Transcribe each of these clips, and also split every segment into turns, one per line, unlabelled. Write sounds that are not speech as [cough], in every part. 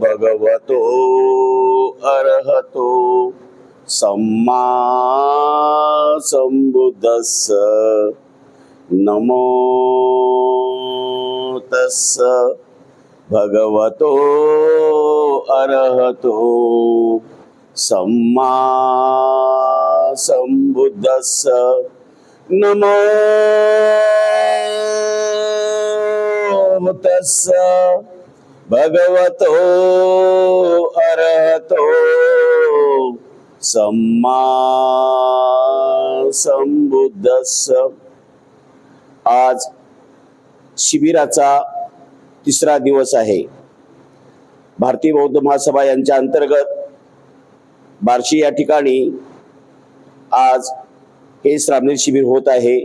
भगवतो अर्हतो सम्मा सम्बुद्धस्स नमो तस्स भगवतो अर्हतो सम्मा सम्बुद्धस्स नमो तस्स भगवतो अरहतो सम्मा संबुद्धस्स. आज शिबिराचा तिसरा दिवस आहे. भारतीय बौद्ध महासभा यांच्या अंतर्गत बार्शी या ठिकाणी आज हे श्रामणेर शिबिर होत आहे.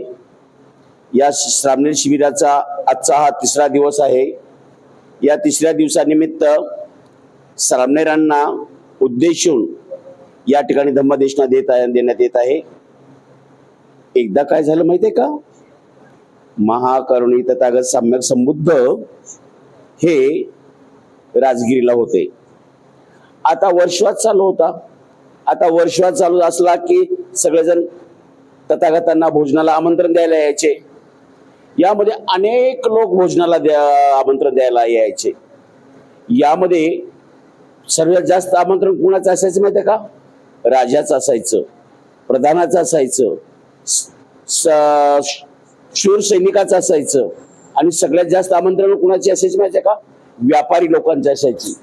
या श्रामणेर शिबिराचा आजचा हा तिसरा दिवस आहे. या तिसऱ्या दिवसानिमित्त श्रामणेरांना उद्देशून या ठिकाणी धम्मदेशना देत आहे देण्यात येत आहे. एकदा काय झालं माहितीये का? महाकरुणी तथागत सम्यक संबुद्ध हे राजगिरीला होते. आता वर्षवाद चालू होता. आता वर्षवाद चालू असला की सगळेजण तथागतांना भोजनाला आमंत्रण द्यायला यायचे. यामध्ये अनेक लोक भोजनाला द्या आमंत्रण द्यायला यायचे. यामध्ये सर्वात जास्त आमंत्रण कुणाचं असायचं माहिती आहे का? राजाचं असायचं प्रधानाचं असायचं स- शूर सैनिकाचं असायचं. आणि सगळ्यात जास्त आमंत्रण कुणाची असायची माहिती आहे का? व्यापारी लोकांची असायची.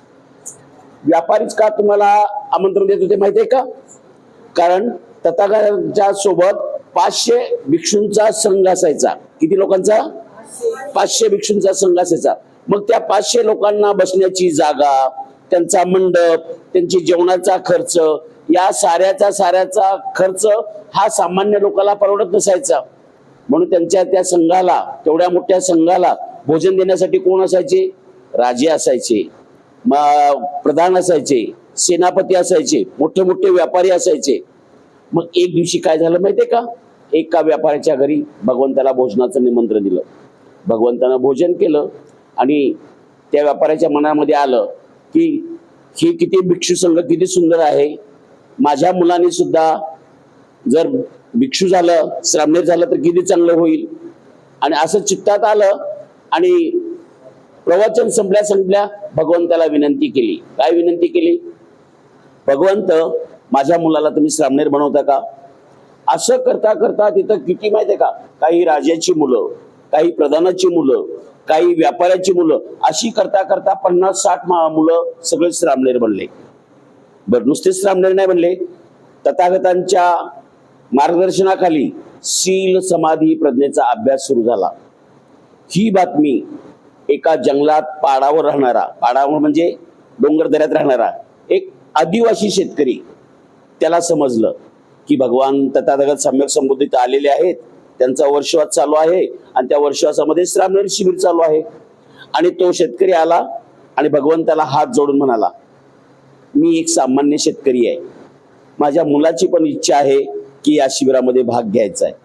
व्यापारीच का तुम्हाला आमंत्रण देत होते माहिती आहे का? कारण तथागतांच्या सोबत पाचशे भिक्षूंचा संघ असायचा. किती लोकांचा? पाचशे भिक्षूंचा संघ असायचा मग त्या पाचशे लोकांना बसण्याची जागा त्यांचा मंडप त्यांची जेवणाचा खर्च या साऱ्याचा साऱ्याचा खर्च हा सामान्य लोकांना परवडत नसायचा. म्हणून त्यांच्या त्या संघाला तेवढ्या मोठ्या संघाला भोजन देण्यासाठी कोण असायचे? राजे असायचे प्रधान असायचे सेनापती असायचे मोठे मोठे व्यापारी असायचे. मग एक दिवशी काय झालं माहितीये का? एका व्यापाऱ्याच्या घरी भगवंताला भोजनाचं निमंत्रण दिलं. भगवंतानं भोजन केलं आणि त्या व्यापाऱ्याच्या मनामध्ये आलं की ही किती भिक्षू संघ किती सुंदर आहे. माझ्या मुलाने सुद्धा जर भिक्षू झालं श्रामणेर झालं तर किती चांगलं होईल. आणि असं चित्तात आलं आणि प्रवचन संपल्या संपल्या भगवंताला विनंती केली. काय विनंती केली? भगवंत माझ्या मुलाला तुम्ही श्रामणेर बनवता का? असं करता करता तिथं किती माहिती आहे का? काही राजाची मुलं काही प्रधानाची मुलं काही व्यापाऱ्याची मुलं अशी करता करता पन्नास साठ मुलं सगळेच रामनेर बनले. बरं नुसतेच रामनेर नाही बनले. तथागतांच्या मार्गदर्शनाखाली शील समाधी प्रज्ञेचा अभ्यास सुरू झाला. ही बातमी एका जंगलात पाडावर राहणारा पाडावर म्हणजे डोंगर दऱ्यात राहणारा एक आदिवासी शेतकरी त्याला समजलं. की भगवान तथागत सम्यक संबोधित आलेले आहेत त्यांचा वर्षवास चालू आहे आणि त्या वर्षवासामध्ये श्रामणेर शिबिर चालू आहे. आणि तो शेतकरी आला आणि भगवंताला हात जोडून म्हणाला मी एक सामान्य शेतकरी आहे. माझ्या मुलाची पण इच्छा आहे की या शिबिरामध्ये भाग घ्यायचा आहे.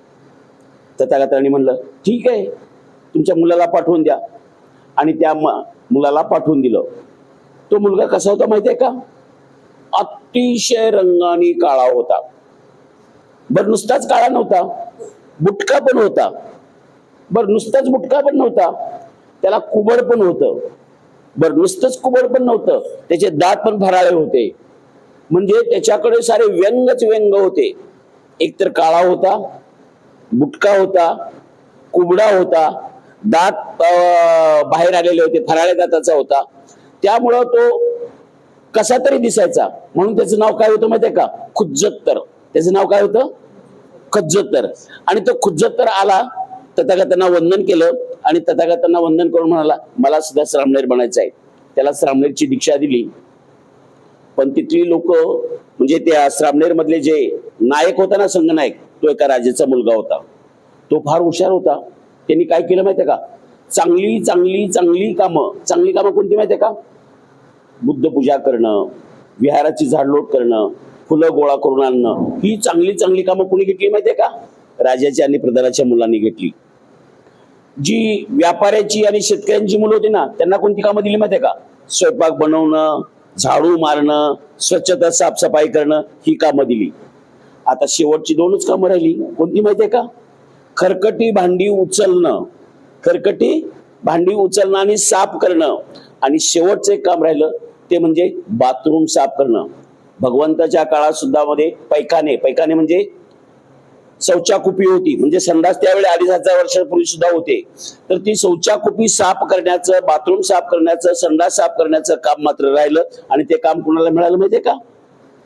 तथागतांनी म्हणलं ठीक आहे तुमच्या मुलाला पाठवून द्या. आणि त्या मुलाला पाठवून दिलं. तो मुलगा कसा होता माहिती आहे का? अतिशय रंगाने काळा होता. बर नुसताच काळा नव्हता. बुटका पण होता. बर नुसताच बुटका पण नव्हता. त्याला कुबड पण होतं. बर नुसतंच कुबड पण नव्हतं. त्याचे दात पण भराळे होते. म्हणजे त्याच्याकडे सारे व्यंगच व्यंग होते. एकतर काळा होता बुटका होता कुबडा होता दात बाहेर आलेले होते फराळे दाताचा होता. त्यामुळं तो कसा तरी दिसायचा. म्हणून त्याचं नाव काय होतं माहितीये का? खुज्जत्तर. त्याचं नाव काय होतं? खज्जत्तर. आणि तो खुज्जतर आला तथागतांना वंदन केलं आणि तथागतांना वंदन करून म्हणाला मला सुद्धा श्रामणेर बनायचं आहे. त्याला श्रामणेरची दीक्षा दिली. पण तिथली लोक म्हणजे त्या श्रामणेर मधले जे नायक होता ना संघनायक तो एका राजाचा मुलगा होता. तो फार हुशार होता. त्यांनी काय केलं माहितीये का? चांगली चांगली चांगली कामं. चांगली कामं कोणती माहितीये का? बुद्ध पूजा करणं विहाराची झाडलोट करणं फुलं गोळा करून आणणं. ही चांगली चांगली कामं कोणी घेतली माहितीये का? राजाच्या आणि प्रधानाच्या मुलांनी घेतली. जी व्यापाऱ्याची आणि शेतकऱ्यांची मुलं होती ना त्यांना कोणती कामं दिली माहितीये का? स्वयंपाक बनवणं झाडू मारणं स्वच्छता साफसफाई करणं ही कामं दिली. आता शेवटची दोनच कामं राहिली. कोणती माहितीये का? खरकटी भांडी उचलणं. खरकटी भांडी उचलणं आणि साफ करणं. आणि शेवटचं एक काम राहिलं ते म्हणजे बाथरूम साफ करणं. भगवंताच्या काळात सुद्धा मध्ये पैखाने पैखाने म्हणजे शौचाकुपी होती. म्हणजे संडास त्यावेळी अडीच हजार वर्षापूर्वी सुद्धा होते. तर ती शौचाकुपी साफ करण्याचं बाथरूम साफ करण्याचं संडास साफ करण्याचं काम मात्र राहिलं. आणि ते काम कुणाला मिळालं माहितीये का?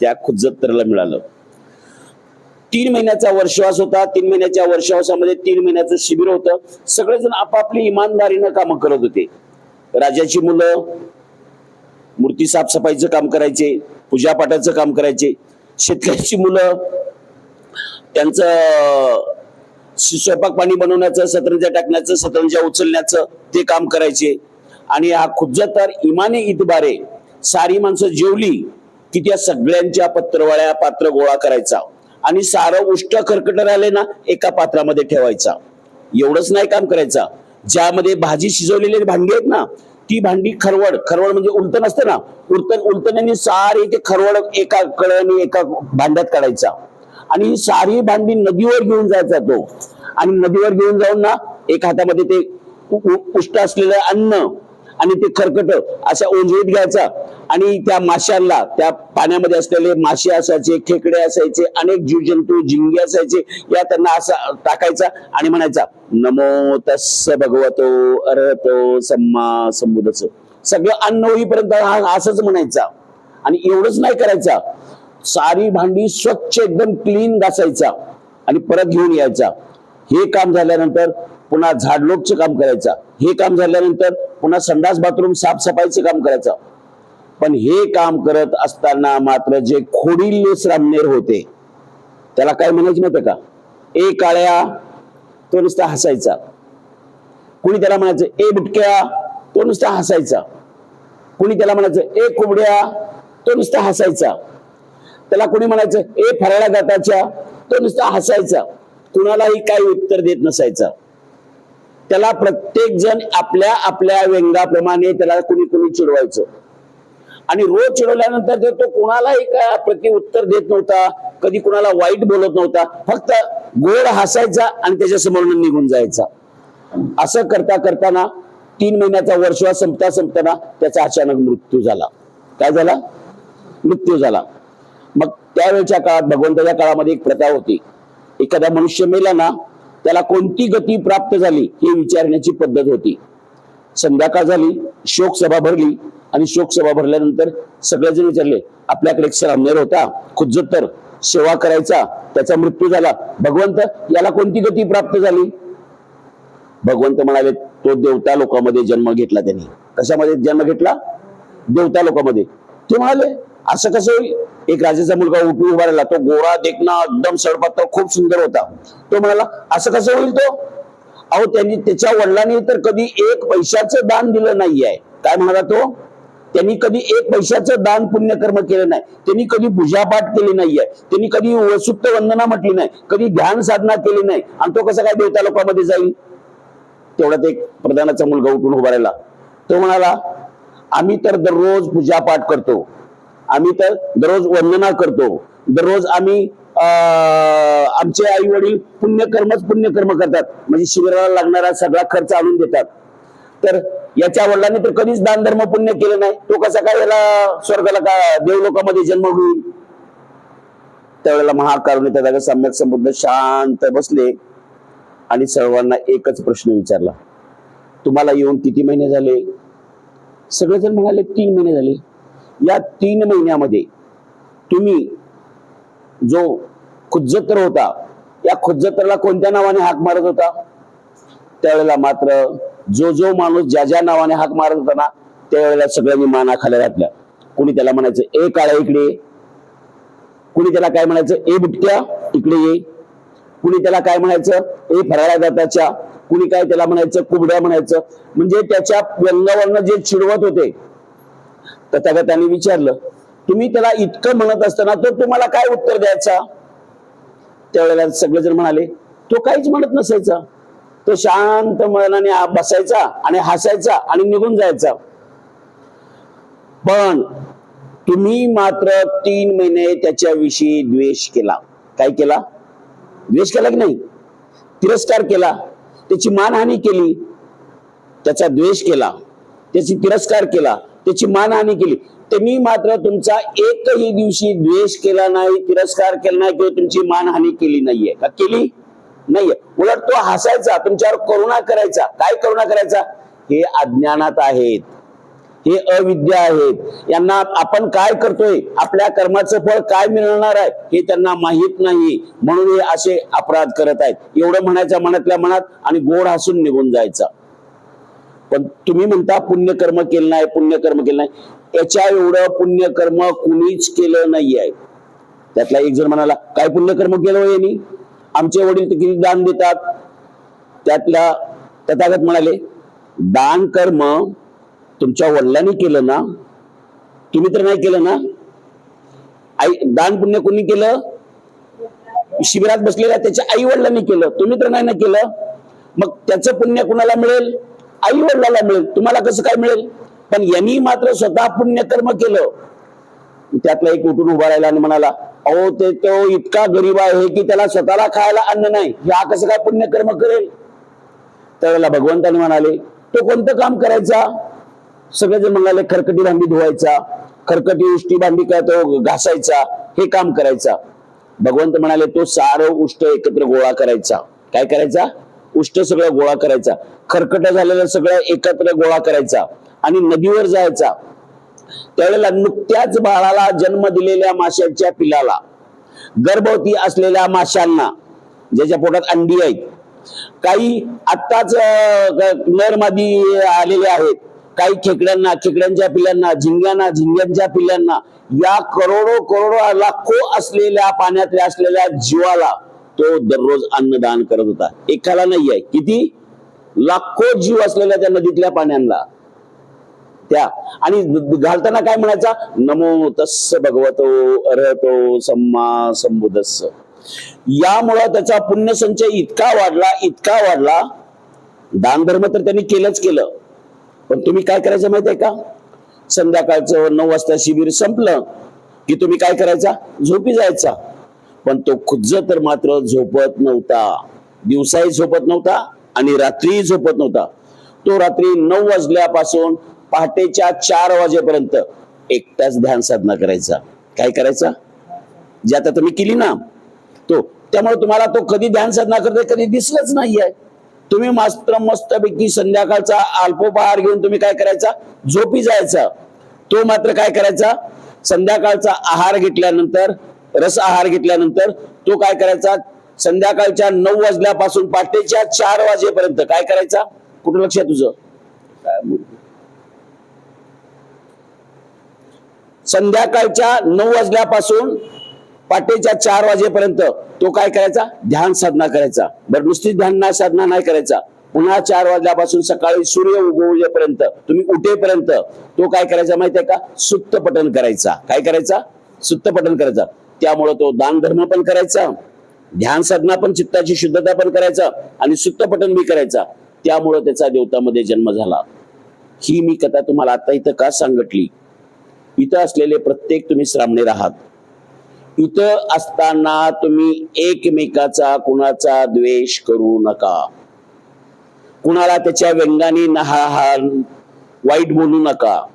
त्या खुज्जतरला मिळालं. तीन महिन्याचा वर्षवास होता. तीन महिन्याच्या वर्षवासामध्ये तीन महिन्याचं शिबिर होतं. सगळेजण आपापली इमानदारीनं कामं करत होते. राजाची मुलं मूर्ती साफसफाईचं काम करायचे. पूजापाठाचं काम करायचे. शेतकऱ्याची मुलं त्यांचं स्वयंपाक पाणी बनवण्याचं सतरंजा टाकण्याचं सतरंजा उचलण्याचं ते काम करायचे. आणि हा खुज्जतर इमाने इतबारे सारी माणसं जेवली की त्या सगळ्यांच्या पत्रवाळ्या पात्र गोळा करायचा. आणि सारं उष्ट खरकट राहिले ना एका पात्रामध्ये ठेवायचा. एवढंच नाही काम करायचा. ज्यामध्ये भाजी शिजवलेले भांडी आहेत ना ती भांडी खरवड खरवड म्हणजे उलटण असतं ना उलटण उलटण्याने सारी ते खरवड एका कळ्याने एका भांड्यात काढायचा. आणि ही सारी भांडी नदीवर घेऊन जायचा तो. आणि नदीवर घेऊन जाऊन ना एक हातामध्ये ते उष्ट असलेलं अन्न आणि ते खरकट अशा ओंजळीत घ्यायचा. आणि त्या माशांना त्या पाण्यामध्ये असलेले मासे असायचे खेकडे असायचे अनेक जीवजंतू झिंगे असायचे या त्यांना असा टाकायचा आणि म्हणायचा नमो तस्स भगवतो अर्हतो सम्मा संबुधच सगळं अन्न होईपर्यंत हा असंच म्हणायचा. आणि एवढंच नाही करायचा. सारी भांडी स्वच्छ एकदम क्लीन घासायचा आणि परत घेऊन यायचा. हे काम झाल्यानंतर पुन्हा झाडलोटचं काम करायचा. हे काम झाल्यानंतर पुन्हा संडास बाथरूम साफसफाईचं काम करायचं. पण हे काम करत असताना मात्र जे खोडील श्रामनेर होते त्याला काय म्हणायचे माहिती का? ए काळ्या तो नुसता हसायचा. कुणी त्याला म्हणायचं ए बुटक्या तो नुसता हसायचा. कुणी त्याला म्हणायचं ए कुबड्या तो नुसता हसायचा. त्याला कुणी म्हणायचं ए फराळ्या गाताच्या तो नुसता हसायचा. कुणालाही काही उत्तर देत नसायचा. त्याला प्रत्येक जण आपल्या आपल्या व्यंगाप्रमाणे त्याला कुणी कुणी चिडवायचं. आणि रोज चिडवल्यानंतर तो कुणालाही काय प्रति उत्तर देत नव्हता कधी कुणाला वाईट बोलत नव्हता फक्त गोड हसायचा आणि त्याच्यासमोर निघून जायचा. असं करता करताना तीन महिन्याचा वर्षवा संपता संपताना त्याचा अचानक मृत्यू झाला. काय झाला? मृत्यू झाला. मग त्यावेळच्या काळात भगवंताच्या काळामध्ये एक प्रथा होती. एखादा मनुष्य मेला ना त्याला कोणती गती प्राप्त झाली हे विचारण्याची पद्धत होती. संध्याकाळ झाली शोकसभा भरली आणि शोकसभा भरल्यानंतर सगळेजण विचारले आपल्याकडे एक सरामनेर होता खुज्जतर सेवा करायचा त्याचा मृत्यू झाला. भगवंत याला कोणती गती प्राप्त झाली? भगवंत म्हणाले तो देवता लोकांमध्ये जन्म घेतला त्यांनी. कशामध्ये जन्म घेतला? देवता लोकांमध्ये. ते म्हणाले असं कसं होईल? एक राजाचा मुलगा उठून उभा राहिला तो गोरा देखना एकदम सडपात्र खूप सुंदर होता. तो म्हणाला असं कसं होईल तो? अहो त्यांनी त्याच्या वडिलांनी तर कधी एक पैशाचं दान दिलं नाहीये. काय म्हणाला तो? त्यांनी कधी एक पैशाचं दान पुण्यकर्म केलं नाही. त्यांनी कधी पूजापाठ केली नाहीये. त्यांनी कधी सुप्त वंदना म्हटली नाही. कधी ध्यान साधना केली नाही. आणि तो कसा काय देवता लोकांमध्ये जाईल? तेवढ्यात एक प्रधानाचा मुलगा उठून उभा राहिला. तो म्हणाला आम्ही तर दररोज पूजापाठ करतो. आम्ही तर दररोज वंदना करतो. दररोज आम्ही अं, आमचे आई वडील पुण्यकर्मच पुण्यकर्म करतात. म्हणजे शिबिराला लागणारा सगळा खर्च आणून देतात. तर याच्या वडिलांनी तर कधीच दानधर्म पुण्य केलं नाही. तो कसा काय याला स्वर्गाला का देवलोकामध्ये जन्म होईल त्यावेळेला महाकारुण्य त्या जागा सम्यक संबुद्ध शांत बसले आणि सर्वांना एकच प्रश्न विचारला. तुम्हाला येऊन किती महिने झाले? सगळेजण म्हणाले तीन महिने झाले. या तीन महिन्यामध्ये तुम्ही जो खुज्जतर होता या खुज्जतरला कोणत्या नावाने हाक मारत होता? त्यावेळेला मात्र जो जो माणूस ज्या ज्या नावाने हाक मारत होता ना त्यावेळेला सगळ्यांनी माना खाल्या घातल्या. कुणी त्याला म्हणायचं ए काळ्या इकडे कुणी त्याला काय म्हणायचं ए बुटक्या इकडे ये. कुणी त्याला काय म्हणायचं ए फराळा जाताच्या. कुणी काय त्याला म्हणायचं कुबड्या म्हणायचं. म्हणजे त्याच्या व्यंगावरनं जे चिडवत होते तर त्याला विचारलं तुम्ही त्याला इतकं म्हणत असताना तो तुम्हाला काय उत्तर द्यायचा? त्यावेळेला सगळेजण म्हणाले तो काहीच म्हणत नसायचा. तो शांत मनाने बसायचा आणि हसायचा आणि निघून जायचा. पण तुम्ही मात्र तीन महिने त्याच्याविषयी द्वेष केला. काय केला? द्वेष केला की नाही? तिरस्कार केला. त्याची मानहानी केली. त्याचा द्वेष केला. त्याची तिरस्कार केला. त्याची मानहानी केली. तुम्ही मात्र तुमचा एकही दिवशी द्वेष केला नाही तिरस्कार केला नाही किंवा तुमची मानहानी केली नाहीये. का केली? नाहीये. उलट तो हसायचा तुमच्यावर करुणा करायचा. काय करुणा करायचा? हे अज्ञानात आहेत. हे अविद्या आहेत. यांना आपण काय करतोय? आपल्या कर्माचं फळ काय मिळणार आहे? हे त्यांना माहीत नाही. म्हणून हे असे अपराध करत आहेत. एवढं म्हणायचं मनातल्या मनात आणि गोड हसून निघून जायचं. पण तुम्ही म्हणता पुण्यकर्म केलं नाही पुण्यकर्म केलं नाही. याच्या एवढं पुण्यकर्म कुणीच केलं नाही आहे त्यातला एक जण म्हणाला काय पुण्यकर्म केलं हो यांनी? आमचे वडील तर किती दान देतात. त्यातल्या तथागत म्हणाले दान कर्म तुमच्या वडिलांनी केलं ना? तुम्ही तर नाही केलं ना? आई दान पुण्य कोणी केलं? शिबिरात बसलेल्या त्याच्या आई वडिलांनी केलं. तुम्ही तर नाही ना केलं? मग त्याचं पुण्य कुणाला मिळेल? आई वडिलाला मिळेल. तुम्हाला कसं काय मिळेल? पण यांनी मात्र स्वतः पुण्यकर्म केलं. त्यातला एक उठून उभा राहिला आणि म्हणाला अहो ते तो इतका गरीब आहे की त्याला स्वतःला खायला अन्न नाही. हा कसं काय पुण्यकर्म करेल? त्यावेळेला भगवंताने म्हणाले तो कोणतं काम करायचा? सगळेजण म्हणाले खरकटी भांडी धुवायचा खरकटी उष्टी भांडी काय तो घासायचा हे काम करायचा. भगवंत म्हणाले तो सारं उष्ट एकत्र गोळा करायचा. काय करायचा? उष्ट सगळं गोळा करायचा. खरकट झालेलं सगळं एकत्र गोळा करायचा. आणि नदीवर जायचा. त्यावेळेला नुकत्याच बाळाला जन्म दिलेल्या माशांच्या पिलाला. गर्भवती असलेल्या माशांना ज्याच्या पोटात अंडी आहेत. काही आत्ताच नर मादी आलेले आहेत. काही खेकड्यांना खेकड्यांच्या पिल्लांना झिंग्यांना झिंग्यांच्या पिल्लांना या करोडो करोडो लाखो असलेल्या पाण्यातल्या असलेल्या जीवाला तो दररोज अन्नदान करत होता. एकाला नाही आहे. किती? लाखो जीव असलेल्या त्या नदीतल्या पाण्यांना त्या. आणि घालताना काय म्हणायचा? नमो तस्स भगवतो अरहतो सम्मा संबुधस्स यामुळं त्याचा पुण्यसंचय इतका वाढला इतका वाढला. दान धर्म तर त्यांनी केलंच केलं. पण तुम्ही काय करायचं माहितीये आहे का? संध्याकाळचं नऊ वाजता शिबिर संपलं की तुम्ही काय करायचा? झोपी जायचा. पण तो खुज्ज तर मात्र झोपत नव्हता. दिवसाही झोपत नव्हता आणि रात्रीही झोपत नव्हता. तो रात्री नऊ वाजल्यापासून पहाटेच्या चार वाजेपर्यंत एकटाच ध्यान साधना करायचा. काय करायचा? जे आता तुम्ही केली ना तो त्यामुळे तुम्हाला तो कधी ध्यान साधना करतोय कधी दिसलंच नाहीये. तुम्ही मात्र मस्तपैकी संध्याकाळचा अल्पोपहार घेऊन तुम्ही काय करायचा? झोपी जायचा. तो मात्र काय करायचा? संध्याकाळचा आहार घेतल्यानंतर रस आहार घेतल्यानंतर तो काय करायचा? संध्याकाळच्या नऊ वाजल्यापासून पहाटेच्या चार वाजेपर्यंत काय करायचा? कुठं लक्ष आहे तुझं? संध्याकाळच्या नऊ वाजल्यापासून पाटेच्या चार वाजेपर्यंत तो काय करायचा? ध्यान साधना करायचा. बरं नुसती ध्यान साधना नाही करायचा. पुन्हा चार वाजल्यापासून सकाळी सूर्य उगवजेपर्यंत तुम्ही उठेपर्यंत तो काय करायचा माहितीये का? सुत्त पठन करायचा. काय करायचा? सुत्त पठन करायचा. त्यामुळे तो दान धर्म पण करायचा ध्यान साधना पण चित्ताची शुद्धता पण करायचा आणि सुत्तपठन बी करायचा. त्यामुळे त्याचा देवतामध्ये जन्म झाला. ही मी कथा तुम्हाला आता इथं का सांगितली? इथं असलेले प्रत्येक तुम्ही श्रामणेर आहात इथं असताना तुम्ही एकमेकाचा कुणाचा द्वेष करू नका. कुणाला त्याच्या व्यंगाने नहाहाल वाईट म्हणू नका.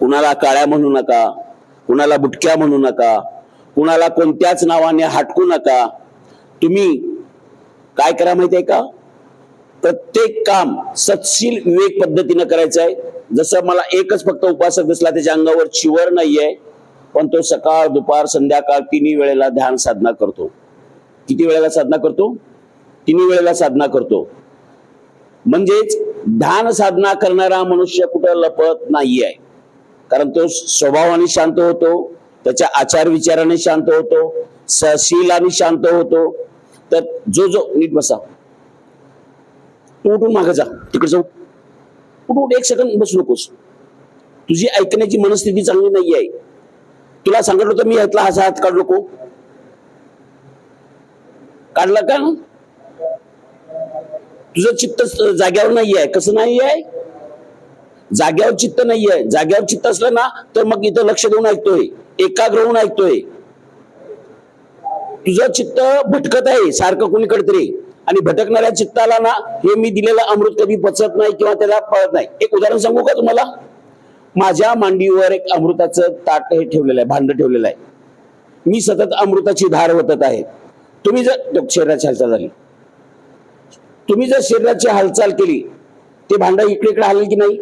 कुणाला काळ्या म्हणू नका. कुणाला बुटक्या म्हणू नका. कुणाला कोणत्याच नावाने हटकू नका. तुम्ही काय करा माहितीये का? प्रत्येक काम सत्शील विवेक पद्धतीनं करायचं आहे जसं मला एकच फक्त उपासक दिसला त्याच्या अंगावर चिवर नाहीये पण तो सकाळ दुपार संध्याकाळ तिन्ही वेळेला ध्यान साधना करतो. किती वेळेला साधना करतो? तिन्ही वेळेला साधना करतो. म्हणजेच ध्यान साधना करणारा मनुष्य कुठं लपत नाहीये. कारण तो स्वभावाने शांत होतो त्याच्या आचार विचाराने शांत होतो सहशीलाने शांत होतो. तर जो जो नीट बसा. तू उठून मागे जा. तिकडे जाऊ. उठ उठ एक सेकंद बसू नकोस. तुझी ऐकण्याची मनस्थिती चांगली नाही आहे तुला सांगितलं होतं मी यातला असा हात काढू नको. काढला का? तुझं चित्त जाग्यावर नाही आहे कसं नाही आहे जाग्यावर चित्त नाहीये. जाग्यावर चित्त असलं ना तर मग इथं लक्ष देऊन ऐकतोय. एकाग्र होऊन ऐकतोय. तुझं चित्त भटकत आहे सारखं कुणीकडे तरी. आणि भटकणाऱ्या चित्ताला ना हे मी दिलेलं अमृत कधी पचत नाही किंवा त्याला पळत नाही. एक उदाहरण सांगू का तुम्हाला? माझ्या मांडीवर एक अमृताचं ताट हे ठेवलेलं आहे भांड ठेवलेलं आहे. मी सतत अमृताची धार वतत आहे. तुम्ही जर शरीराची हालचाल झाली. तुम्ही जर शरीराची हालचाल केली ते भांड इकडे इकडे हलेल की नाही?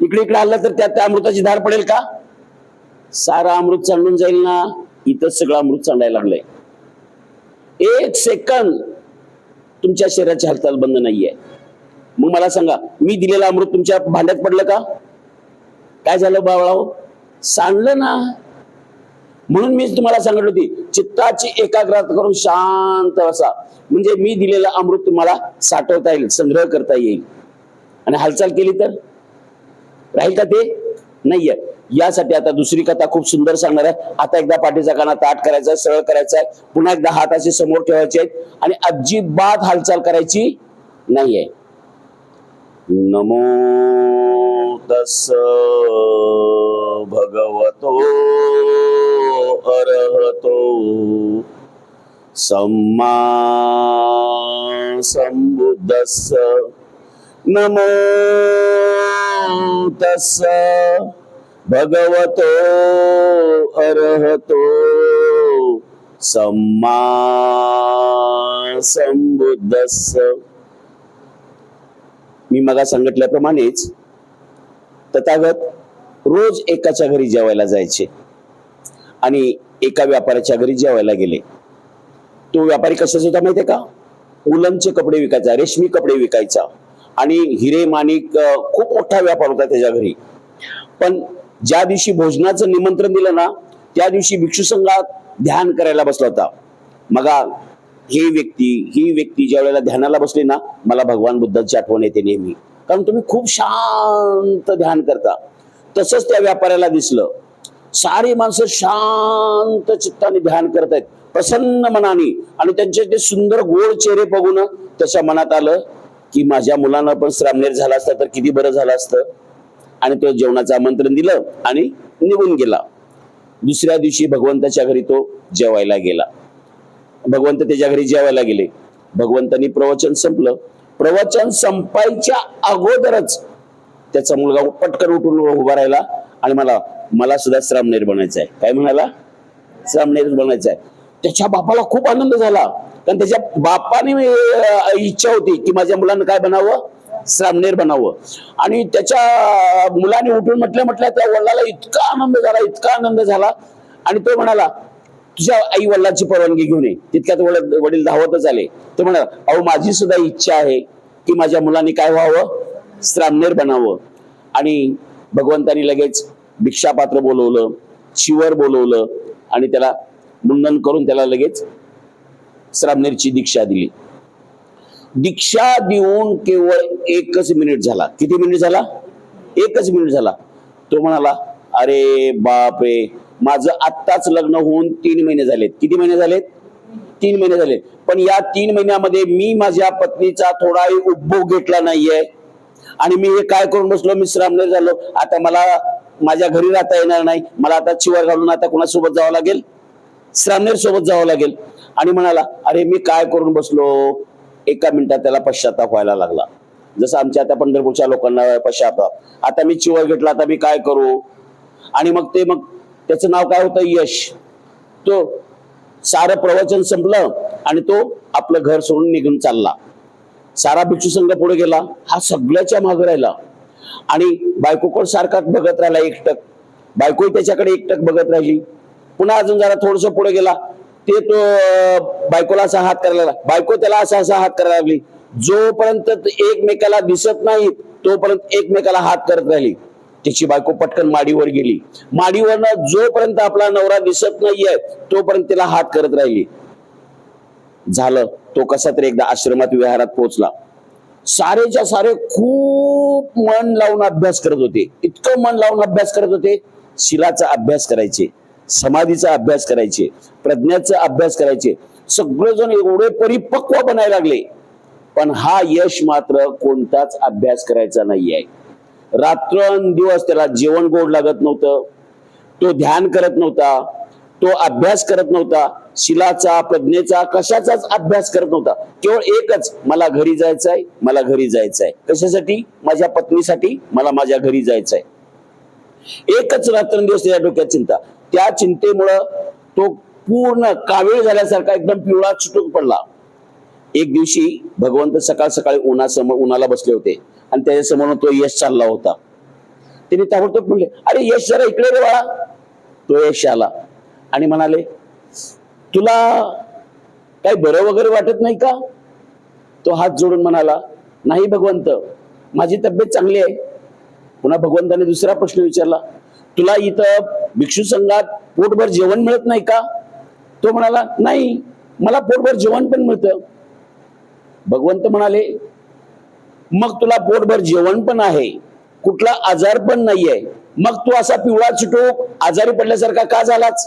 इकडे इकडे हल्लं तर त्यात त्या अमृताची धार पडेल का? सारा अमृत सांडून जाईल ना? इथं सगळं अमृत सांडायला लागलंय. एक सेकंद तुमच्या शरीराची हालचाल बंद नाहीये. मग मला सांगा मी दिलेलं अमृत तुमच्या भांड्यात पडलं का? काय झालं बावळाव सांडलं ना. म्हणून मी तुम्हाला सांगितलं होती चित्ताची एकाग्रता करून शांत असा म्हणजे मी दिलेलं अमृत तुम्हाला साठवता येईल संग्रह करता येईल. आणि हालचाल केली तर? राहील का ते? नाहीये. यासाठी आता दुसरी कथा खूप सुंदर सांगणार आहे. आता एकदा पाठीचा काना ताट करायचा आहे सरळ करायचा आहे. पुन्हा एकदा हात असे समोर ठेवायचे आहेत. आणि अजिबात हालचाल करायची नाहीये. नमो तस भगवतो अरहतो. सम्मा संबुद्धस्स नमो तस भगवतो अरहतो सम्मा संबुद्धस्स. मी मगा सांगितल्याप्रमाणेच तथागत रोज एकाच्या घरी जेवायला जायचे आणि एका व्यापाऱ्याच्या घरी जेवायला गेले. तो व्यापारी कशाचा होता माहितीये का? उलनचे कपडे विकायचा रेशमी कपडे विकायचा आणि हिरे माणिक खूप मोठा व्यापार होता त्याच्या घरी. पण ज्या दिवशी भोजनाचं निमंत्रण दिलं ना त्या दिवशी भिक्षू संघात ध्यान करायला बसला होता. मगा ही व्यक्ती ही व्यक्ती ज्या वेळेला ध्यानाला बसली ना मला भगवान बुद्धाची आठवण येते नेहमी. कारण तुम्ही खूप शांत ध्यान करता. तसंच त्या व्यापाऱ्याला दिसलं. सारी माणसं शांत चित्ताने ध्यान करत आहेत. प्रसन्न मनाने. आणि त्यांचे ते सुंदर गोड चेहरे बघून त्याच्या मनात आलं की माझ्या मुलांना पण श्रामनेर झाला असता तर किती बरं झालं असतं. आणि तो जेवणाचं आमंत्रण दिलं आणि निघून गेला. दुसऱ्या दिवशी भगवंताच्या घरी तो जेवायला गेला. भगवंत त्याच्या घरी जेवायला गेले. भगवंतानी प्रवचन संपलं. प्रवचन संपायच्या अगोदरच त्याचा मुलगा पटकन उठून उभा राहिला आणि मला मला सुद्धा श्रामनेर बनायचं आहे काय म्हणाला? श्रामनेर बनायचं आहे त्याच्या बापाला खूप आनंद झाला. कारण त्याच्या बापाने इच्छा होती की माझ्या मुलांना काय बनावं? सामनेर बनावं. आणि त्याच्या मुलाने उठून म्हटलं म्हटलं त्या वडिलाला इतका आनंद झाला इतका आनंद झाला. आणि तो म्हणाला तुझ्या आई वडिलांची परवानगी घेऊन ये. तितक्यात वडील वडील धावतच आले. तो म्हणाला अहो माझी सुद्धा इच्छा आहे की माझ्या मुलांनी काय व्हावं? श्रामनेर बनावं. आणि भगवंतानी लगेच भिक्षापात्र बोलवलं शिवर बोलवलं आणि त्याला मुंडन करून त्याला लगेच श्रामनेरची दीक्षा दिली. दीक्षा देऊन केवळ एकच मिनिट झाला. किती मिनिट झाला? एकच मिनिट झाला. तो म्हणाला अरे बाप रे माझं आत्ताच लग्न होऊन तीन महिने झालेत. किती महिने झालेत? तीन महिने झाले पण या तीन महिन्यामध्ये मी माझ्या पत्नीचा थोडाही उपभोग घेतला नाहीये. आणि मी हे काय करून बसलो? मी श्रामनेर झालो. आता मला माझ्या घरी राहता येणार नाही. मला आता चिवर घालून आता कोणासोबत जावं लागेल? श्रामनेर सोबत जावं लागेल. आणि म्हणाला अरे मी काय करून बसलो? एका मिनिटात त्याला पश्चाताप व्हायला लागला. जसं आमच्या आता पंढरपूरच्या लोकांना पश्चाताप. आता मी चिवळ घेतला आता मी काय करू? आणि मग ते मग त्याचं नाव काय होतं? यश. तो सारं प्रवचन संपलं आणि तो आपलं घर सोडून निघून चालला. सारा भिक्षू संघ पुढे गेला. हा सगळ्याच्या मागे राहिला. आणि बायकोकडे सारखाच बघत राहिला एकटक. बायको त्याच्याकडे एकटक बघत राहिली. पुन्हा अजून जरा थोडस पुढे गेला. ते तो बायकोला असा हात करायला लागला. बायको त्याला असा असा हात करायला लागली. जोपर्यंत एकमेकाला दिसत नाही तोपर्यंत एकमेकाला हात करत राहिली. त्याची बायको पटकन माडीवर गेली. माडीवरनं जोपर्यंत आपला नवरा दिसत नाहीये तोपर्यंत तिला हात करत राहिली. झालं. तो कसा तरी एकदा आश्रमात विहारात पोहोचला. सारेच्या सारे खूप मन लावून अभ्यास करत होते. इतकं मन लावून अभ्यास करत होते. शिलाचा अभ्यास करायचे. समाधीचा अभ्यास करायचे प्रज्ञाचा अभ्यास करायचे सगळेजण एवढे परिपक्व बनायला लागले. पण हा यश मात्र कोणताच अभ्यास करायचा नाही आहे रात्रंदिवस त्याला जेवण गोड लागत नव्हतं. तो ध्यान करत नव्हता. तो अभ्यास करत नव्हता. शिलाचा प्रज्ञेचा कशाचाच अभ्यास करत नव्हता. केवळ एकच मला घरी जायचं आहे मला घरी जायचं आहे कशासाठी? माझ्या पत्नीसाठी मला माझ्या घरी जायचं आहे एकच रात्रंदिवस त्याच्या डोक्यात चिंता. त्या चिंतेमुळं तो पूर्ण कावीळ झाल्यासारखा एकदम पिवळा चुटूक पडला. एक दिवशी भगवंत सकाळ सकाळी उन्हासमोर उन्हाला बसले होते आणि त्याच्यासमोर तो यश चालला होता. त्याने ताबडतोब म्हणले अरे यश जरा इकडे रे बाळा. तो यश आला आणि म्हणाले तुला काही बरं वगैरे वाटत नाही का? तो हात जोडून म्हणाला नाही भगवंत माझी तब्येत चांगली आहे. पुन्हा भगवंताने दुसरा प्रश्न विचारला तुला इथं भिक्षू संघात पोटभर जेवण मिळत नाही का? तो म्हणाला नाही मला पोटभर जेवण पण मिळतं. भगवंत म्हणाले मग तुला पोटभर जेवण पण आहे कुठला आजार पण नाहीये. मग तू असा पिवळा चिटूक आजारी पडल्यासारखा का झालाच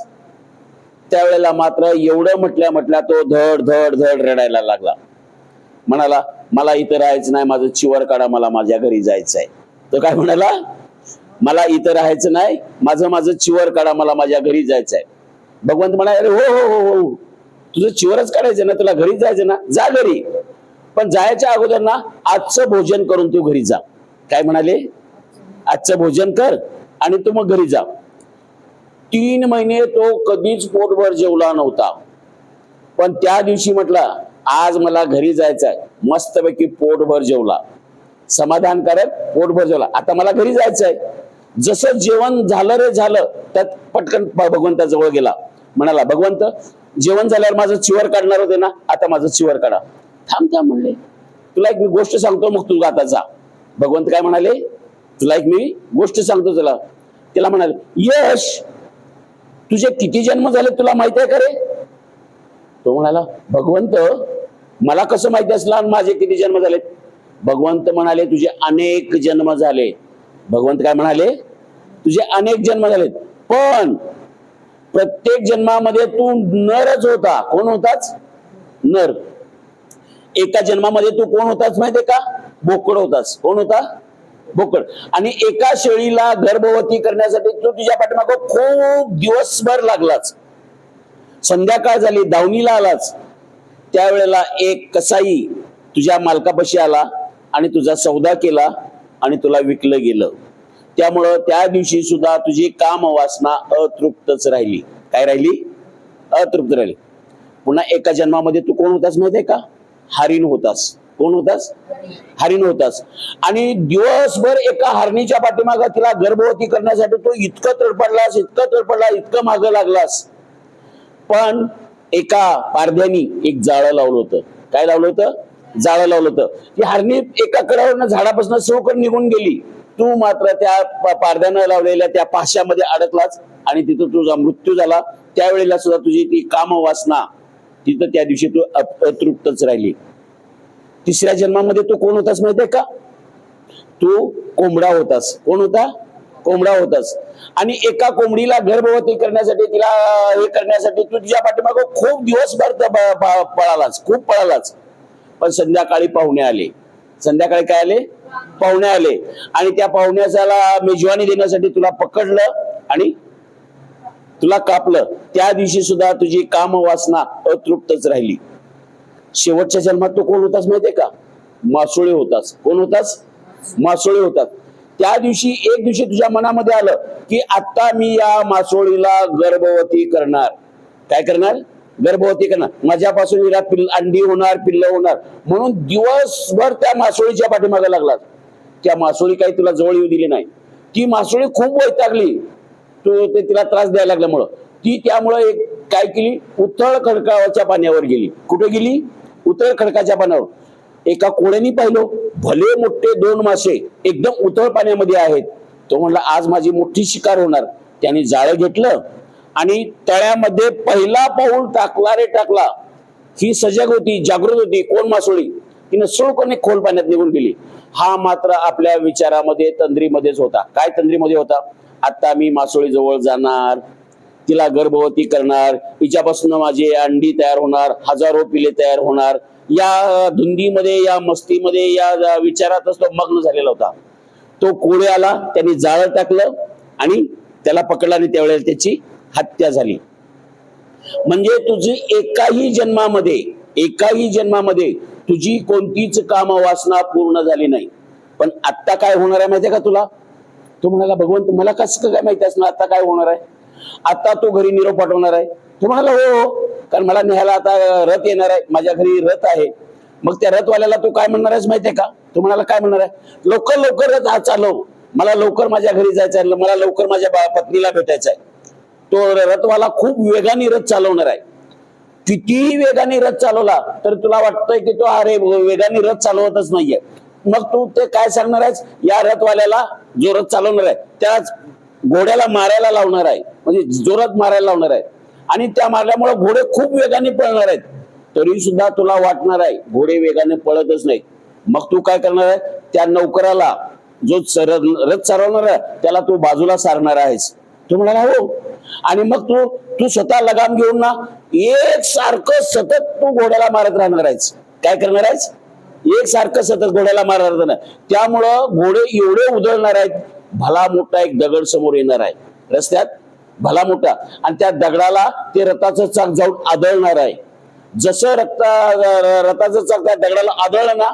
त्यावेळेला मात्र एवढं म्हटल्या म्हटल्या तो धड धड धड रडायला लागला. म्हणाला मला इथं राहायचं नाही माझं चिवर काढा मला माझ्या घरी जायचंय. तो काय म्हणाला मला इथं राहायचं नाही माझं माझं चिवर काढा मला माझ्या घरी जायचं आहे. भगवंत म्हणा अरे हो, हो हो हो हो तुझं चिवरच काढायचं ना तुला घरी जायचं ना? जा घरी. पण जायच्या अगोदर ना आजचं भोजन करून तू घरी जा. काय म्हणाले? आजचं भोजन कर आणि तू मग घरी जा. तीन महिने तो कधीच पोटभर जेवला नव्हता. पण त्या दिवशी म्हटलं आज मला घरी जायचं आहे. मस्तपैकी पोटभर जेवला. समाधान करत पोटभर जेवला. आता मला घरी जायचं आहे. जसं जेवण झालं रे झालं त्यात पटकन भगवंताजवळ गेला. म्हणाला भगवंत जेवण झाल्यावर माझं चिवर काढणार होते ना? आता माझं चिवर काढा. थांब थांब म्हणले. तुला एक मी गोष्ट सांगतो मग तू आता जा. भगवंत काय म्हणाले? तुला एक मी गोष्ट सांगतो तुला. त्याला म्हणाले यश तुझे किती जन्म झाले तुला माहिती आहे का रे? तो म्हणाला भगवंत मला कसं माहिती असला माझे किती जन्म झाले भगवंत म्हणाले तुझे अनेक जन्म झाले. भगवंत काय म्हणाले? तुझे अनेक जन्म झालेत. पण प्रत्येक जन्मामध्ये तू नरच होता. कोण होताच? नर. एका जन्मामध्ये तू कोण होतास माहितीये का? बोकड होतास. कोण होता? बोकड. आणि एका शेळीला गर्भवती करण्यासाठी तू तुझ्या पाठीमाग खूप दिवसभर लागलाच संध्याकाळ झाली दावणीला आलाच त्यावेळेला एक कसाई तुझ्या मालकापाशी आला आणि तुझा सौदा केला. आणि तुला विकलं गेलं. त्यामुळं त्या दिवशी सुद्धा तुझी काम वासना अतृप्तच राहिली. काय राहिली? अतृप्त राहिली. पुन्हा एका जन्मामध्ये तू कोण होतास माहितीये का? हरिण होतास. कोण होतास? हरिण होतास. आणि दिवसभर एका हरणीच्या पाठीमाग तिला गर्भवती करण्यासाठी तू इतकं तडपडलास इतकं तडपडला इतकं मागं लागलास. पण एका पारध्यानी एक जाळं लावलं होतं. काय लावलं होतं? जाळं लावलं होतं. ती हरणी एका कडावरनं झाडापासून सोकड निघून गेली. तू मात्र त्या प- पारध्यानं लावलेल्या त्या पाशामध्ये अडकलाच आणि तिथं तुझा मृत्यू झाला. त्यावेळेला सुद्धा तुझी ती काम वासना तिथं त्या दिवशी तू अतृप्तच राहिली. तिसऱ्या जन्मामध्ये तू कोण होतास माहितीये का? तू कोंबडा होतास. कोण होता? कोंबडा होतास. आणि एका कोंबडीला गर्भवती करण्यासाठी तिला हे करण्यासाठी तू तिच्या पाठीमाग खूप दिवसभर त- पळालास. खूप पळालास. पण संध्याकाळी पाहुणे आले. संध्याकाळी काय आले? पाहुणे आले. आणि त्या पाहुण्याच्याला मेजवानी देण्यासाठी तुला पकडलं आणि तुला कापलं. त्या दिवशी सुद्धा तुझी काम वासना अतृप्तच राहिली. शेवटच्या जन्मात तू कोण होतास माहितीये का? मासोळी होतास. कोण होतास? मासोळी होतात. त्या दिवशी एक दिवशी तुझ्या मनामध्ये आलं की आता मी या मासोळीला गर्भवती करणार. काय करणार? गर्भवती करणार माझ्यापासून हिला पिल्ल अंडी होणार पिल्ल होणार. म्हणून दिवसभर त्या मासोळीच्या पाठीमागे लागला त्या मासोळी काही तुला जवळ येऊ दिली नाही. ती मासोळी खूप वैतागली. तू ते तिला त्रास द्यायला लागल्यामुळं. ती त्यामुळं एक काय केली? उथळ खडकाच्या पाण्यावर गेली. कुठे गेली? उथळ खडकाच्या पाण्यावर. एका कोळ्यानी पाहिलं. भले मोठे दोन मासे एकदम उथळ पाण्यामध्ये आहेत. तो म्हणला आज माझी मोठी शिकार होणार. त्याने जाळं घेतलं. आणि तळ्यामध्ये पहिला पाऊल टाकला रे टाकला ही सजग होती जागृत होती कोण मासोळी? तिने सुळकोने खोल पाण्यात निघून गेली. हा मात्र आपल्या विचारामध्ये तंद्रीमध्येच होता. काय तंद्रीमध्ये होता? आता मी मासोळी जवळ जाणार तिला गर्भवती करणार हिच्यापासून माझे अंडी तयार होणार हजारो पिले तयार होणार. या धुंदीमध्ये या मस्तीमध्ये या विचारातच तो मग्न झालेला होता. तो कोळी आला त्यांनी जाळं टाकलं आणि त्याला पकडला आणि त्यावेळेला त्याची हत्या झाली. म्हणजे तुझी एकाही जन्मामध्ये एकाही जन्मामध्ये तुझी कोणतीच काम वासना पूर्ण झाली नाही. पण आत्ता काय होणार आहे माहितीये का तुला? तो म्हणाला भगवंत मला कसं काय माहिती असणार आता काय होणार आहे? आता तो घरी निरोप पाठवणार आहे. तो म्हणाला हो हो कारण मला न्यायला आता रथ येणार आहे. माझ्या घरी रथ आहे. मग त्या रथवाल्याला तू काय म्हणणार आहेस माहितीये का? तो म्हणाला काय म्हणणार आहे? लवकर लवकर रथ हा चालव. मला लवकर माझ्या घरी जायचं आहे. मला लवकर माझ्या पत्नीला भेटायचं आहे. तो रथवाला खूप वेगाने रथ चालवणार आहे. कितीही वेगाने रथ चालवला तर तुला वाटतंय की तो अरे वेगाने रथ चालवतच नाहीये. मग तू ते काय सांगणार आहेस? या रथवाल्याला जो रथ चालवणार आहे त्याच घोड्याला मारायला लावणार आहे. म्हणजे जोरात मारायला लावणार आहे. आणि त्या मारल्यामुळे घोडे खूप वेगाने पळणार आहेत. तरी सुद्धा तुला वाटणार आहे घोडे वेगाने पळतच नाही मग तू काय करणार आहे? त्या नौकराला जो रथ चालवणार आहे त्याला तू बाजूला सारणार आहेस. तू म्हणाला हो. आणि मग तू तू स्वतः लगाम घेऊन ना एक सारखं सतत तू घोड्याला मारत राहणार आहेस. काय करणार आहेस? एक सारखं सतत घोड्याला मारणार राहणार. त्यामुळं घोडे एवढे उधळणार आहेत भला मोठा एक दगड समोर येणार आहे. रस्त्यात भला मोठा. आणि त्या दगडाला ते रथाचं चाक जाऊन आदळणार आहे. जसं रक्ता रथाचं चाक त्या दगडाला आदळलं ना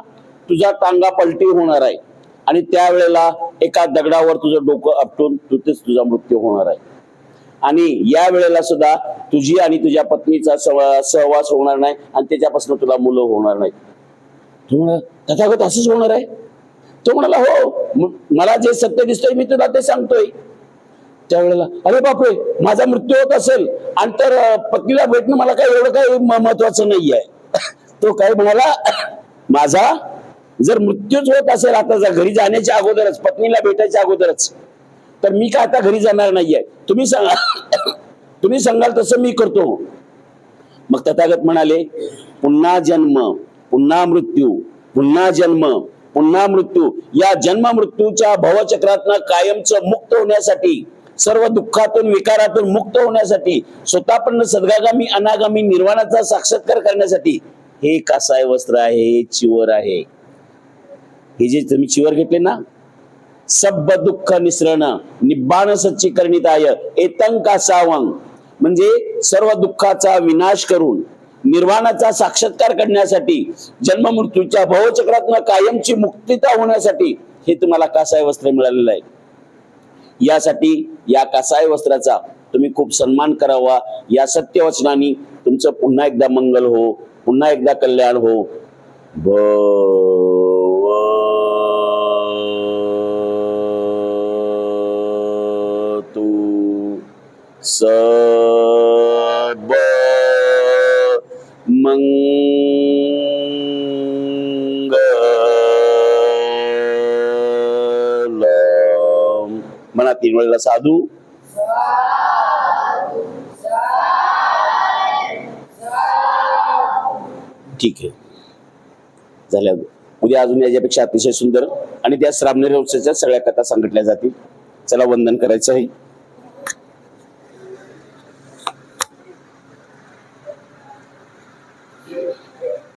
तुझा टांगा पलटी होणार आहे. आणि त्यावेळेला एका दगडावर तुझं डोकं आपटून तिथेच तुझा मृत्यू होणार आहे. आणि या वेळेला सुद्धा तुझी आणि तुझ्या पत्नीचा सहवास होणार नाही आणि त्याच्यापासून तुला मुलं होणार नाही तथागत असंच होणार आहे? तो म्हणाला हो मला जे सत्य दिसतोय मी तुला ते सांगतोय. त्यावेळेला अरे बापरे माझा मृत्यू होत असेल आणि तर पत्नीला भेटणं मला काही एवढं काही महत्वाचं नाही आहे. [coughs] तो काय म्हणाला [clears throat] माझा जर मृत्यूच होत असेल आता घरी जाण्याच्या अगोदरच पत्नीला भेटायच्या अगोदरच तर मी काय आता घरी जाणार नाहीये. तुम्ही सांगा. [coughs] तुम्ही सांगाल तसं मी करतो. मग तथागत म्हणाले पुन्हा जन्म पुन्हा मृत्यू पुन्हा जन्म पुन्हा मृत्यू. या जन्म मृत्यूच्या भवचक्रातनं कायमचं मुक्त होण्यासाठी सर्व दुःखातून विकारातून मुक्त होण्यासाठी स्वतः पण अनागामी निर्वाणाचा साक्षात्कार करण्यासाठी हे कासाय वस्त्र आहे हे चिवर आहे. हे जे तुम्ही चिवर घेतले ना सब दुःख निसरण निब्बाण सच्चीकरणिताय एतं सावंग? म्हणजे सर्व दुःखाचा विनाश करून निर्वाणाचा साक्षात्कार करण्यासाठी जन्म मृत्यूच्या भवचक्रातनं कायमची मुक्तिता होण्यासाठी हे तुम्हाला कासाय वस्त्र मिळालेलं आहे. यासाठी या कासाय वस्त्राचा तुम्ही खूप सन्मान करावा. या सत्यवचनाने तुमचं पुन्हा एकदा मंगल हो पुन्हा एकदा कल्याण हो. ब सब मंग म्हणा तीन वेळेला साधू. ठीक आहे. झाल्या. उद्या अजून याच्यापेक्षा अतिशय सुंदर आणि त्या श्रावणी उत्सवाच्या सगळ्या कथा सांगितल्या जातील. चला वंदन करायचं आहे.